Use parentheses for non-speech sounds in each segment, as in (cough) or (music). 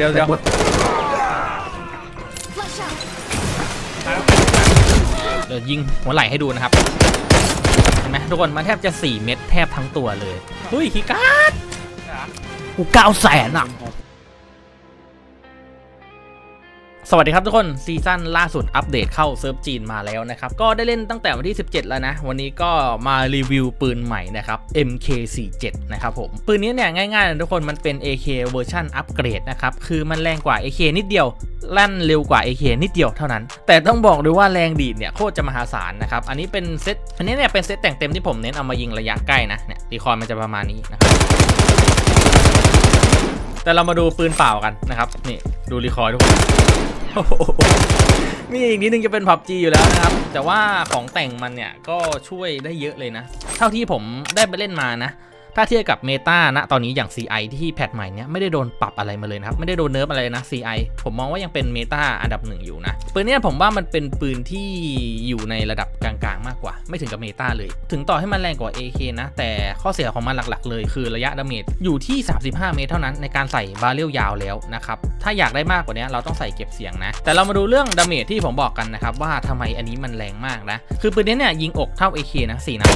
เดี๋ยวเดี๋ยว Flash out. เดี๋ยวยิงหัวไหล่ให้ดูนะครับ เห็นไหมทุกคนมันแทบจะ 4 เม็ดแทบทั้งตัวเลย เฮ้ยคีย์การ์ดกูเก้าแสนอะ สวัสดีครับทุกคนซีซั่นล่าสุดอัปเดตเข้าเซิร์ฟจีนมาแล้วนะครับก็ได้เล่นตั้งแต่วันที่ 17 แล้วนะ วันนี้ก็มารีวิวปืนใหม่นะครับ MK47 นะครับผมปืนนี้เนี่ยง่ายๆเลยทุกคนมันเป็น AK เวอร์ชันอัปเกรดนะครับ คือมันแรงกว่า AK นิดเดียวลั่นเร็วกว่า AK นิดเดียวเท่านั้น แต่ต้องบอกเลยว่าแรงดีดเนี่ยโคตรจะมหาศาลนะครับอันนี้เป็นเซตอันนี้เนี่ยเป็นเซตแต่งเต็มที่ผมเน้นเอามายิงระยะใกล้นะเนี่ยรีคอยมันจะประมาณนี้นะครับแต่เรามาดูปืนเปล่ากันนะครับนี่ดูรีคอยทุกคน นี่อีกนิดนึงจะเป็นพับจีอยู่แล้วนะครับ แต่ว่าของแต่งมันเนี่ยก็ช่วยได้เยอะเลยนะ เท่าที่ผมได้ไปเล่นมานะ ถ้าเทียบกับเมตาณตอนนี้อย่าง CI ที่แพทใหม่เนี่ยไม่ได้โดนปรับอะไรมาเลยนะครับ ไม่ได้โดนเนิร์ฟอะไรนะ CI ผมมองว่ายังเป็นเมตาอันดับหนึ่งอยู่นะปืนเนี้ยผมว่ามันเป็นปืนที่อยู่ในระดับกลางๆ มากกว่า ไม่ถึงกับเมตาเลย ถึงต่อให้มันแรงกว่า AK นะ แต่ข้อเสียของมันหลักๆ เลยคือระยะดาเมจอยู่ที่ 35 เมตรเท่านั้นในการใส่บาเรลยาวแล้วนะครับถ้าอยากได้มากกว่านี้เราต้องใส่เก็บเสียงนะแต่เรามาดูเรื่องดาเมจที่ผมบอกกันนะครับว่าทำไมอันนี้มันแรงมากนะคือปืนนี้เนี่ยยิงอกเท่า AK นะ4นัด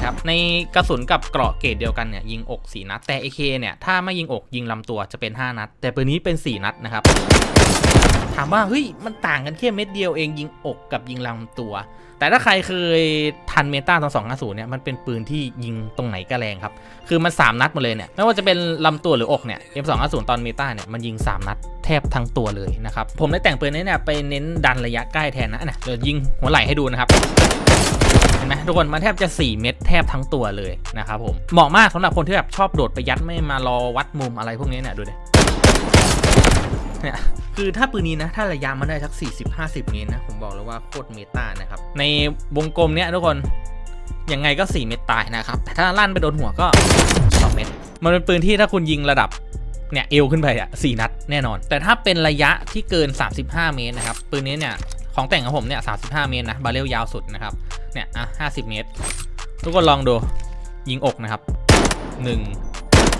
นะครับ ในกระสุนกับเกราะเกรดเดียวกันเนี่ยยิงอก4นัด แต่ AK เนี่ยถ้าไม่ยิงอกยิงลำตัวจะเป็น 5 นัด แต่ปืนนี้เป็น 4 นัดนะครับ ถามว่าเฮ้ยมันต่างกันแค่เม็ดเดียวเองยิงอกกับยิงลำตัว แต่ถ้าใครเคยทันเมตาตอน250เนี่ยมันเป็นปืนที่ยิงตรงไหนก็แรงครับ คือมัน 3 นัดหมดเลยเนี่ยไม่ว่าจะเป็นลำตัวหรืออกเนี่ย M250 ตอนเมตาเนี่ยมันยิง 3 นัดแทบทั้งตัวเลยนะครับผมได้แต่งปืนนี้เนี่ยไปเน้นดันระยะใกล้แทนนะอะเดี๋ยวยิงหัวไหล่ให้ดูนะครับ ไหมทุกคนมันแทบจะ 4 เม็ดแทบทั้งตัวเลยนะครับผมเหมาะมากสำหรับคนที่แบบชอบโดดไปยัดไม่มารอวัดมุมอะไรพวกนี้เนี่ยดูดิเนี่ยคือถ้าปืนนี้นะ ถ้าระยะมันได้สัก 40-50 เมตรนะ ผมบอกเลยว่าโคตรเมตานะครับ ในวงกลมเนี้ยทุกคนยังไงก็ 4 เม็ดตายนะครับ แต่ถ้าลั่นไปโดนหัวก็ 2 เม็ดมันเป็นปืนที่ถ้าคุณยิงระดับเนี่ยเอวขึ้นไปอะสนัดแน่นอน แต่ถ้าเป็นระยะที่เกิน 35 เมตรนะครับ ปืนนี้เนี่ยของแต่งของผมเนี่ย 35 เมตรนะ บาเรลยาวสุดนะครับ เนี่ยอะ50เมตร ทุกคนลองดู ยิงอกนะครับ1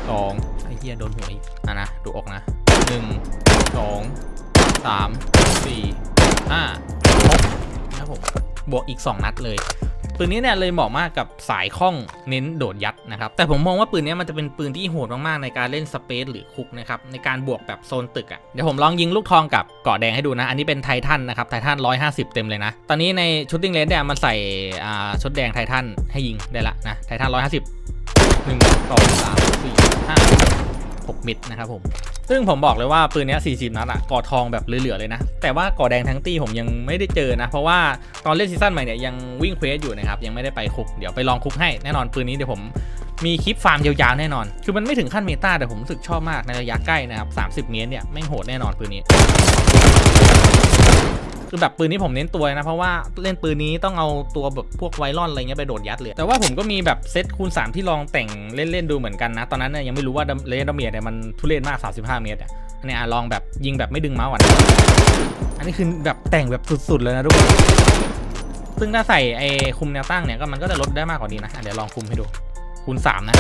2ไอ้เหี้ยโดนหัวอีกอะนะ ดูอกนะ1 2 3 4 5 6นะครับผมบวกอีก2นัดเลย ปืนนี้เนี่ยเลยเหมาะมากกับสายคล่องเน้นโดดยัดนะครับ แต่ผมมองว่าปืนนี้มันจะเป็นปืนที่โหดมากๆในการเล่นสเปซหรือคุกนะครับในการบวกแบบโซนตึกอะ่ะเดี๋ยวผมลองยิงลูกทองกับเกาะแดงให้ดูนะ อันนี้เป็นไททันนะครับไททัน150 เต็มเลยนะ ตอนนี้ในชุดดิ้งเลนเนี่ยมันใส่อ่าชุดแดงไททันให้ยิงได้ละนะไททัน150 1 2 3 4 5 6มิดนะครับผม ซึ่งผมบอกเลยว่าปืนนี้40 นัดอะกอทองแบบเหลือๆเลยนะ แต่ว่ากอแดงทั้งตีผมยังไม่ได้เจอนะ เพราะว่าตอนเล่นซีซั่นใหม่เนี่ยยังวิ่งเควสอยู่นะครับ ยังไม่ได้ไปคุก เดี๋ยวไปลองคุกให้แน่นอนปืนนี้เดี๋ยวผมมีคลิปฟาร์มยาวๆแน่นอน คือมันไม่ถึงขั้นเมตาแต่ผมรู้สึกชอบมากในระยะใกล้นะครับ 30 เมตรเนี่ยไม่งโหดแน่นอนปืนนี้ คือแบบปืนนี้ผมเน้นตัวนะ เพราะว่าเล่นปืนนี้ต้องเอาตัวแบบพวกไวรอนอะไรเงี้ยไปโดดยัดเลย แต่ว่าผมก็มีแบบเซตคูณ 3 ที่ลองแต่งเล่นๆดูเหมือนกันนะ ตอนนั้นเนี่ยยังไม่รู้ว่าเลนดาเมจเนี่ยมันทุเรศมาก 35 เมตรอะอันนี้อะลองแบบยิงแบบไม่ดึงเมาส์อะนอันนี้คือแบบแต่งแบบสุดๆเลยนะทุกคนซึ่งถ้าใส่ไอ้คุมแนวตั้งเนี่ยก็มันก็จะลดได้มากกว่านี้นะอะเดี๋ยวลองคุมให้ดูคูณ3นะ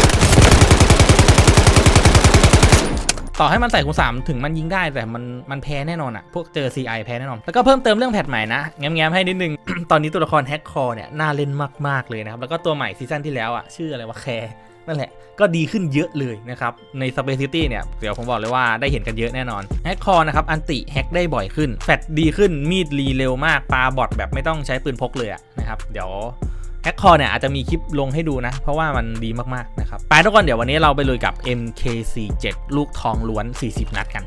ต่อให้มันใส่คูณ3ถึงมันยิงได้แต่มันมันแพ้แน่นอนอะพวกเจอ CI แพ้แน่นอน แล้วก็เพิ่มเติมเรื่องแพทใหม่นะแง้มๆให้นิดนึง ตอนนี้ตัวละครแฮกคอเนี่ยน่าเล่นมากๆเลยนะครับแล้วก็ตัวใหม่ซีซั่นที่แล้วอะชื่ออะไรวะแคร์นั่นแหละ ก็ดีขึ้นเยอะเลยนะครับ ใน Space City เนี่ย เดี๋ยวผมบอกเลยว่าได้เห็นกันเยอะแน่นอน แฮกคอนะครับ อันติแฮกได้บ่อยขึ้น แฟตดีขึ้นมีดรีเร็วมากปาบอทแบบไม่ต้องใช้ปืนพกเลยะนะครับ เดี๋ยว แฮกคอเนี่ยอาจจะมีคลิปลงให้ดูนะ เพราะว่ามันดีมากๆนะครับ ไปทุกคนเดี๋ยววันนี้เราไปลุยกับ MK47 ลูกทองล้วน 40 นัดกัน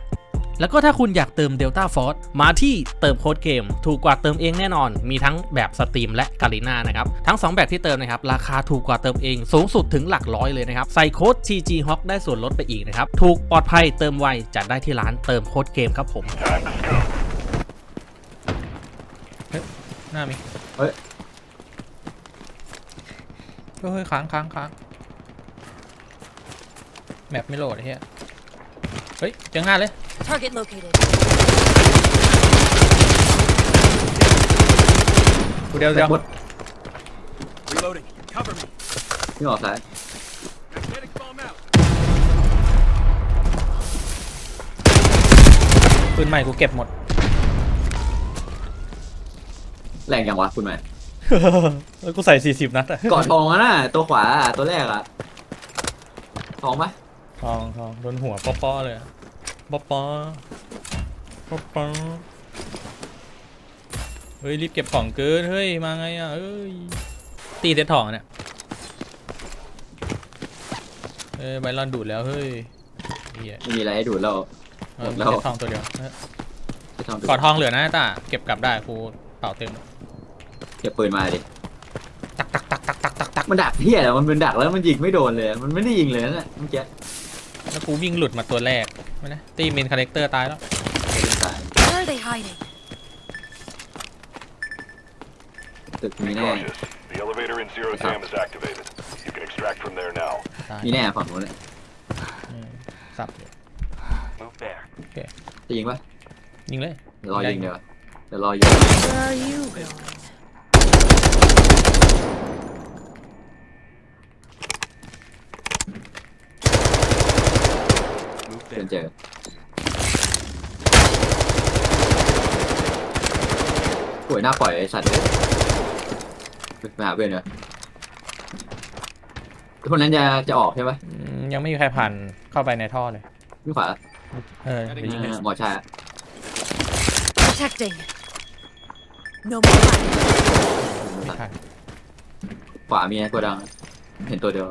แล้วก็ถ้าคุณอยากเติม Delta Force มาที่เติมโค้ดเกม ถูกกว่าเติมเองแน่นอน มีทั้งแบบสตรีมและกาลิน่านะครับ ทั้ง 2 แบบที่เติมนะครับ ราคาถูกกว่าเติมเอง สูงสุดถึงหลักร้อยเลยนะครับ ใส่โค้ด GG Hawk ได้ส่วนลดไปอีกนะครับ ถูกปลอดภัยเติมไวจัดได้ที่ร้านเติมโค้ดเกมครับผมเฮ้ยหน้ามีเฮ้ย เฮ้ยค้างค้างค้างแมปไม่โหลดเหี้ยเฮ้ยเจองานเลย Target located. เดี๋ยวเดี๋ยวบด Reloading. Cover me. ที่ออกซ้าย Magnetic bomb out. ปืนใหม่กูเก็บหมด แรงยังวะคุณแม่ แล้วกูใส่40นัดอะเกาะทองอะน่ะตัวขวาอะตัวแรกอะทองปะทองทองโดนหัวป๊อๆเลยอะป๊อปอป๊อปอเฮ้ยรีบเก็บของเกินเฮ้ยมาไงอะเอ้ยตีเซตทองเนี่ยเอ้ยไบรอนดูดแล้วเฮ้ยเฮียไม่มีอะไรให้ดูดแล้ว เออหมดแล้วเซตทองตัวเดียวเอ้ยจะทำดูด กอดทองเหลือนะตาเก็บกลับได้กูเป่าเต็ม เก็บปืนมาดิ ตักตักตักตักตักตักตักมันดักเพี้ยแล้วมันเป็นดักแล้วมันยิงไม่โดนเลย มันไม่ได้ยิงเลยนะเมื่อกี้แล้วกูวิ่งหลุดมาตัวแรกไม่นะตีเมนคาแรคเตอร์ตายแล้ว ตาย Where are they hiding? ตึกมี Be แน่ cautious. The elevator in Zero Tam is activated. You can extract from there now. ตายมีแน่ฝั่งนู้นอะอืมสับอยู่ Move there. จะยิงปะยิงเลย เดี๋ยวรอยิงเดี๋ยวเดี๋ยวรอยิง Where are you going? เพื่อนเจอป่วยหน้าปล่อยไอ้สัตว์เลยไปหาเพื่อนเดี๋ยวคนนั้นจะจะออกใช่ปะอืมยังไม่มีใครผ่านเข้าไปในท่อเลย พี่ขวาเออเดี๋ยวยิงเลยหมอชาย Protecting. No more hiding. ไม่ผ่านขวามีไอ้ตัวดัง เห็นตัวเดียว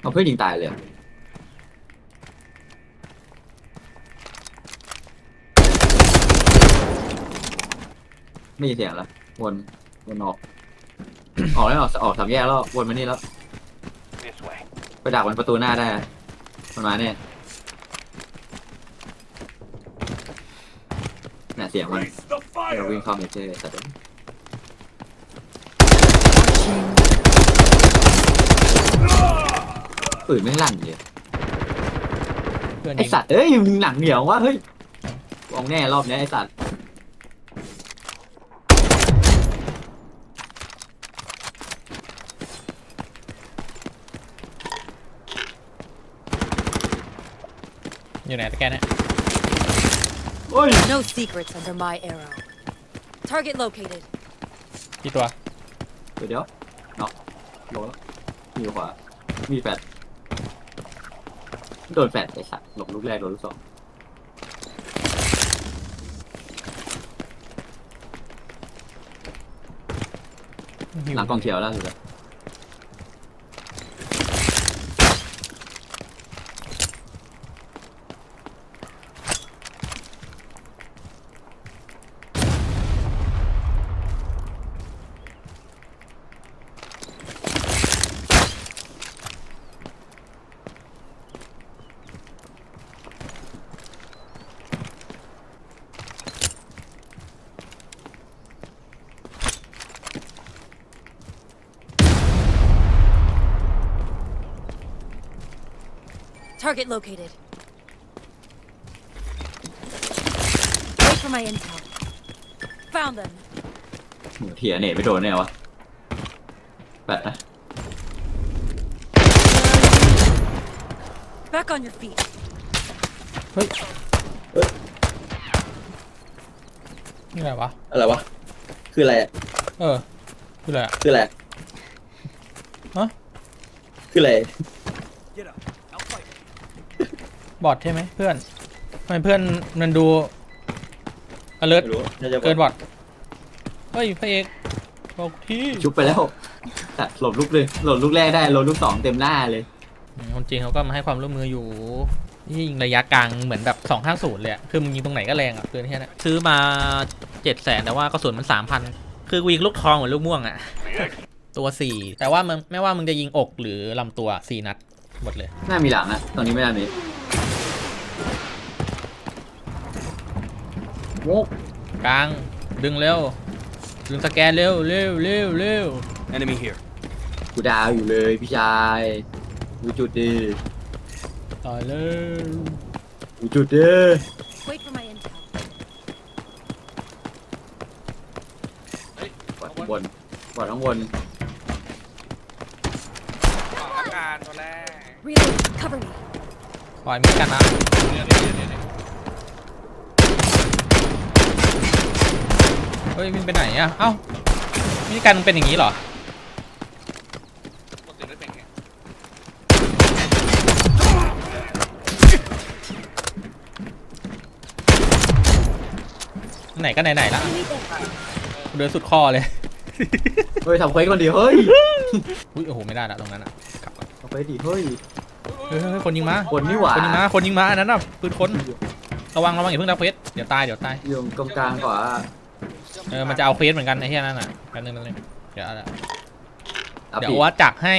เอาเพื่อนยิงตายเลยอะ ไม่มีเสียงแล้ววนวนออก ออกแล้วออกออกสามแยกแล้ววนมานี่แล้ว This way. ไปดักมันประตูหน้าได้อะมันมาเนี่ยน่ะเสียงมัน Raise the เราวิ่ง fire! เข้าเมเจอร์แต่เดี๋ยว Watching. ปืนไม่ลั่นเลยเพื่อนไอยิงสัตว์เอ้ยมึงหนังเหนียววะเฮ้ยมองแน่รอบเนี้ยไอสัตว์ อยู่ไหนตะแกนเนี่ยโอ้ย No secrets under my arrow. Target located. กี่ตัว เดี๋ยวเดี๋ยวเนาะโลแล้วมีขวามีแฟดโดนแฟดไอสัตว์หลบลูกแรกโดนลูกสองหลังกองเขียวแล้วสุดแล้ Target located. Wait for my intel. Found them. หัวเถียเนตไม่โดนแน่วะแฟดนะ Back on your feet. เฮ้ย นี่อะไรวะ อะไรวะ คืออะไรอะเออคืออะไรอะคืออะไรฮะ คืออะไร บอทใช่ไหมเพื่อนทำไมเพื่อนมันดู alert ไม่รู้น่าจะเกินบอทเฮ้ยพระเอกบอกที่ชุบไปแล้วตัดหลบลูกเลยหลบลูกแรกได้หลบลูกสองเต็มหน้าเลยอืมคนจริงเขาก็มาให้ความร่วมมืออยู่นี่ยิงระยะกลางเหมือนแบบ2 5 0เลยอะคือมึงยิงตรงไหนก็แรงอะปืนแค่นั้นซื้อมา7 0 0 0 0แต่ว่ากระสุนมัน 3,000 คือกูยิงลูกทองเหมือนลูกม่วงอะ The exit ตัว 4 แต่ว่ามันไม่ว่ามึงจะยิงอกหรือลำตัว 4 นัดหมดเลย หน้ามีหลังอะตอนนี้ไม่น่ามี โงกกลางดึงเร็วดึงสแกนเร็วเร็วเร็วเร็ว Enemy here. กูดาวอยู่เลยพี่ชายดูจุดดีต่อยเร็วดูจุดดี Wait for my intel. บอดข้างบนบอดข้างบน Reload. Cover me. ปล่อยมีกันนะ เนี่ยเนี่ยเนี่ยเนี่ย เฮ้ยมินไปไหนอะเอ้ามีกันเป็นอย่างนี้เหรอกดติดได้เป็นไงไหนก็ไหนๆละเดินสุดคอเลย เฮ้ยทำเควสคนเดียวเฮ้ยอุ้ยโอ้โหไม่ได้ละตรงนั้นอะกลับก่อนทำเควสดิเฮ้ยเฮ้ยเฮ้ยคนยิงมาคนนี่หว่าคนยิงมาคนยิงมาอันนั้นน่ะปืนคนระวังระวังอย่าเพิ่งรับเควสเดี๋ยวตายเดี๋ยวตายอยู่ตรงกลางกว่าเออมันจะเอาเควสเหมือนกันไอ้ที่นั่นน่ะแป๊บนึงแป๊บนึงเดี๋ยวเอาละอัพเดี๋ยวปีวัดจักให้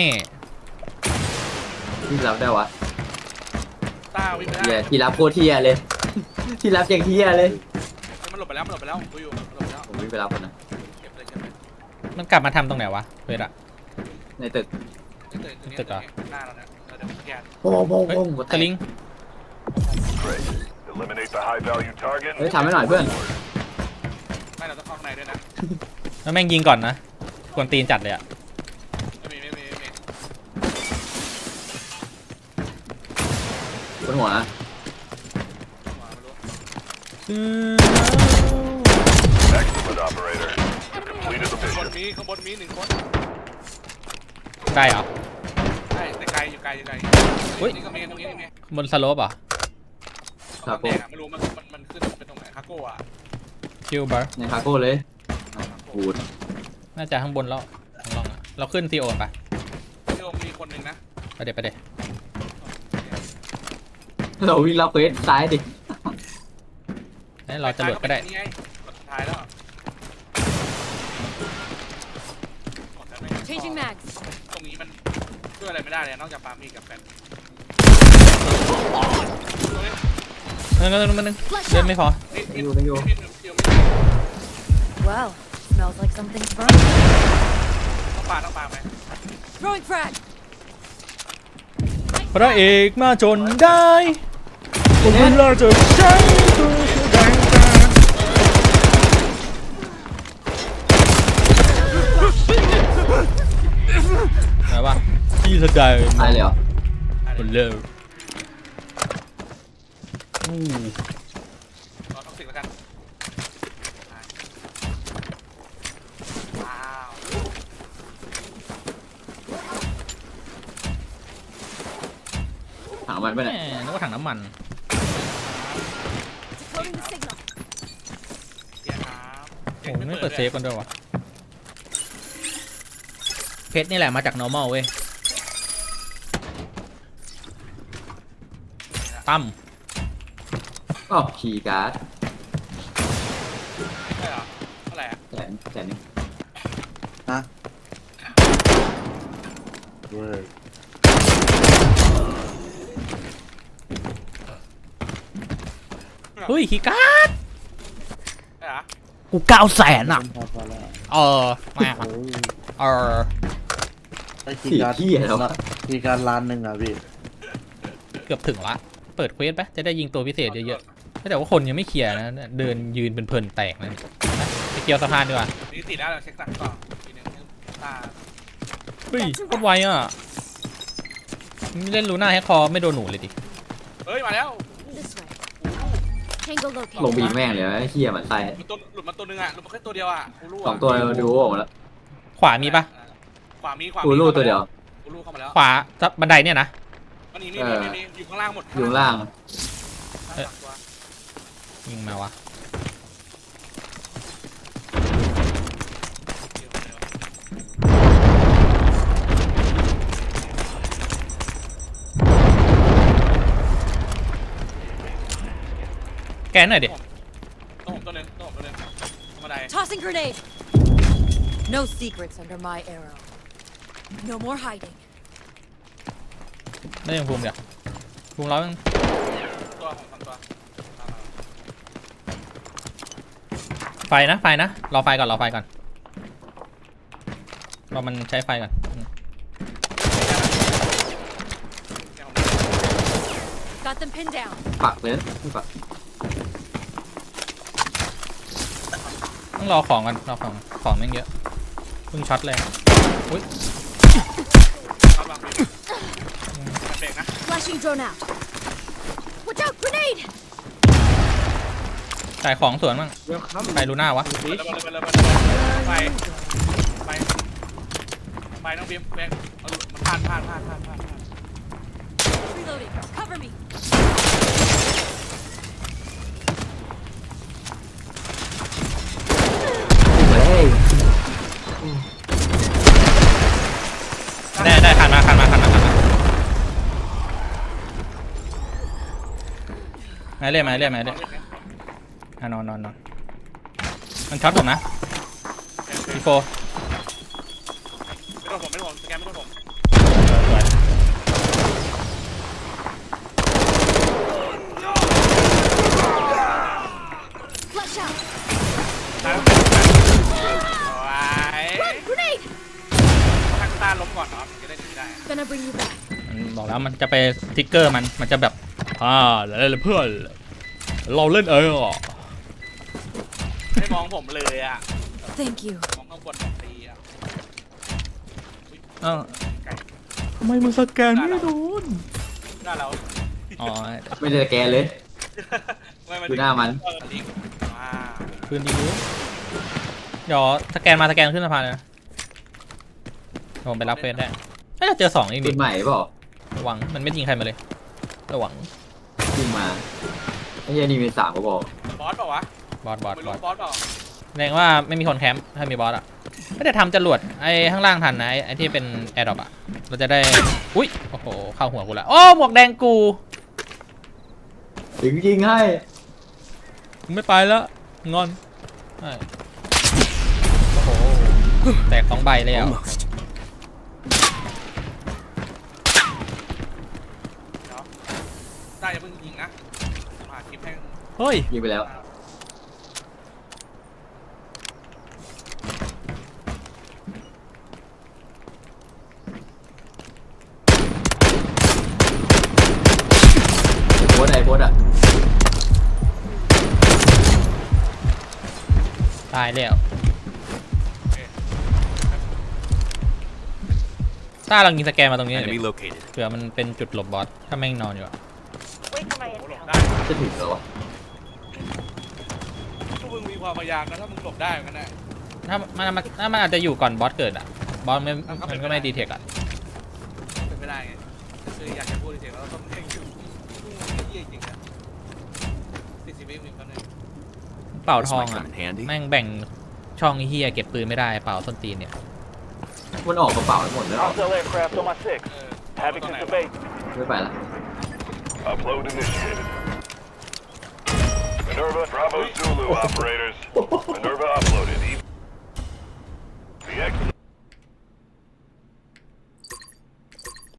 ที่รับได้วะต้าวิ่งไปเฮียได้ที่รับโคตรเทียเลย ที่รับอย่างเทียเลยมันหลบไปแล้วมันหลบไปแล้วกูอยู่มันหลบไปแล้วผมวิ่งไปรับคนนะเก็บเลยเก็บเลยมันกลับมาทำตรงไหนวะเควสอะ ในตึกตึกตึกหน้าเราเนี่ยเราเดี๋ยวแกนโป้งโป้งเฮ้ยโป้งหัวแตสกลิง Great. Eliminate the high value target. เฮ้ยทำให้หน่อยเพื่อน ไม่เราต้องเข้าข้างในด้วยนะแล้วแม่งยิงก่อนนะกวนตีนจัดเลยอะไม่มีไม่มีไม่มีบนหัวนะ Excellent operator. You've completed the ข้างบน mission. มีข้างบนมีหนึ่งคนได้เหรอ ใช่แต่ไกลอยู่ไกลอยู่ไกลอุ๊ย นี่ก็มีตรงนี้ก็มีบนสโลปเหรอครับผมไม่รู้มันมันมันขึ้นเป็นตรงไหนคาโก้อะ คิวบาร์ในคาโก้เลยพูดน่าจะข้างบนแล้วข้างล่างอะเราขึ้นซีโอนปะที่โอมมีคนหนึ่งนะไปเดี๋ยวไปเดี๋ยวเราวิ่งรับเควสซ้ายดิให้เราจะหลุดก็ได้นี่ไงกดสุดท้ายแล้วกดแล้วไม่ Changing mags. ตรงนี้มันช่วยอะไรไม่ได้เลยนอกจากปามีกับแฟนนึงนึงนึงนึงเดินไม่พออยู่ในอยู่ Well, smells like something's burning. ต้องปาต้องปาไหม Throwing frag. พระเอกมาจนได้ผมเวลาจะใช้ตัวแสดงตาไหนวะที่แสดงตายเลยเหรอ คนเร็วอู้ เราต้องสิกแล้วกันว้าว ถา มันไปแหไหนมนึกว่าถังน้ำมัน Decoding the signal. เกียร์ครับโอ้ไม่เปิดเซฟกันด้วยวะเพชรนี่แหละมาจาก normal เว้ยตั้มอ๋อคีย์การ์ดใช่เหรอเท่าไหร่อะแสนแสนหนึงเฮ้ย คีย์การ์ดใช่เหรอกูเก้าแสนอะเออแม่เออไอ้คีสี่ย์การ์ดที่แล้ววะคีย์การ์ดล้านหนึ่งอะพี่เกือบถึงละ เปิดเควสไปจะได้ยิงตัวพิเศษเยอะๆแต่ว่าคนยังไม่เคลียร์นะเดินยืนเป็นเพลินแตกนะนะไปเกี่ยวสะพานดีกว่านี่ติดแล้วเราเช็คตังค์ก่อนทีนึงตาเฮ้ยโคตรไวอะไม่ เล่นลูน่าแฮกคอไม่โดนหนูเลยดิ เฮ้ยมาแล้ว This way. Tango ลง located. บีแม่งเลยไอ้เฮียมันใส่หลุดตัวหลุดมาตัวนึงอะหลุดมาแค่ตัวเดียวอะกูรู้สองตัวดูออกมาแล้วขวามีปะขวามีขวากูรูตัวเดียว กูรู้เข้ามาแล้วขวาจะบันไดเนี่ยนะ มันนี่มีมีมีอยู่ข้างล่างหมดอยู่ข้างล่างยิงมาวะ แกนหน่อยดิต้องผมตัวนึงต้องผมตัวนึงมาได้ Tossing grenade. No secrets under my arrow. No more hiding. ได้ยังภูมิเดี๋ยวภูมิร้อยมึงตัวของสองตัวไฟนะไฟนะรอไฟก่อนรอไฟก่อนรอมันใช้ไฟก่อนอืม Got them pinned down. ปักเลยนะไม่ปัก ต้องรอของกันรอของของแม่งเยอะเพิ่งช็อตเลยอุ้ยครับบางทีเบรกนะ Flashing drone out. Grenade! จ่ายของสวนบ้างไปลูน่าวะไปเลยไปเลยไปเลยไปเลยไปไปไปน้องบีมแบงเอามันพลาดพลาดพลาดพลาดพลาด Reloading. Cover me. มาเรื่อยมาเรื่อยมาเรื่อยอะนอนนอนนอนมันช็อตผมนะพีโฟไม่ต้องผมไม่ต้องผมสแกนไม่ต้องผมสวย Flush out. ตายไว้ Grenade! ทางต้านล้มก่อนเนาะจะได้หนีได้ Gonna bring you back. มันบอกแล้วมันจะไปทิกเกอร์มันมันจะแบบ อ่าแล้วเพื่อนเราเล่นเองอะไม่มองผมเลยอะ Thank you. มองข้างบนผมตีอะอ้าวทำไมมึงสแกนไม่โดนหน้าเราอ๋อไม่ได้สแกนเลยไม่มาดูหน้ามันเออลิงก์ว้าวคืนดีเดี๋ยวสแกนมาสแกนขึ้นสะพานเลยนะเดี๋ยวผมไปรับเฟสได้น่าจะเจอสองอีกปืนินใหม่เปล่าระวังมันไม่ยิงใครมาเลย ระวังยิงมาไอ้เหี้ยนี่มีสามก็บอกบอสเปล่าวะบอสบอสไม่บรู้อสบอสเปล่าแสดงว่าไม่มีคนแคมป์ถ้ามีบอสอะไม่ได้ทำจรวดไอ้ข้างล่างทันนะไอ้ไอ้ที่เป็นแอร์ดรอปอะเราจะได้อุ้ยโอ้โหเข้าหัวกูละโอ้หมวกแดงกูถึงยิงให้มึงไม่ไปแล้วงอนใช่โอ้โหแตกสองใบเลยอะ Almost. เนาะได้อย่าเพิ่งยิงนะมาคลิปให้ เฮ้ย ยิงไปแล้ว โพสต์ไอโพสต์อะ ตายแล้วต้าเรายิงสแกนมาตรงนี้หน่อย Enemy ดิ located. เผื่อมันเป็นจุดหลบบอส ถ้าแม่งนอนอยู่อะโอ้โหหลบได้ จะถึงเหรอวะทุกมึงมี ความพยายามนะถ้ามึงหลบได้เหมือนกันนะ ถ้ามันมันถ้ามันอาจจะอยู่ก่อนบอสเกิดอะบอสไม่อะก็เป็นมันก็ไม่ดีเทคอะเป็นไม่ได้ไงคืออยากจะพูดเฉยๆว่าเราต้องเล่นอยู่เยี่ยจริงนะสี่สิบวิมีคนหนึ่งเป่า This ทอง might อะ come in handy. แม่งแบ่งช่องไอ้เฮียเก็บปืนไม่ได้เป่าส้นตีนเนี่ย มันออกกระเป๋าหมดแล้ว Hostile aircraft on my six. เออ Havoc ตรงไหน is the วะ base. ไม่ไปละ Upload initiated. Minerva, Bravo Zulu (laughs) operators. Minerva uploaded. The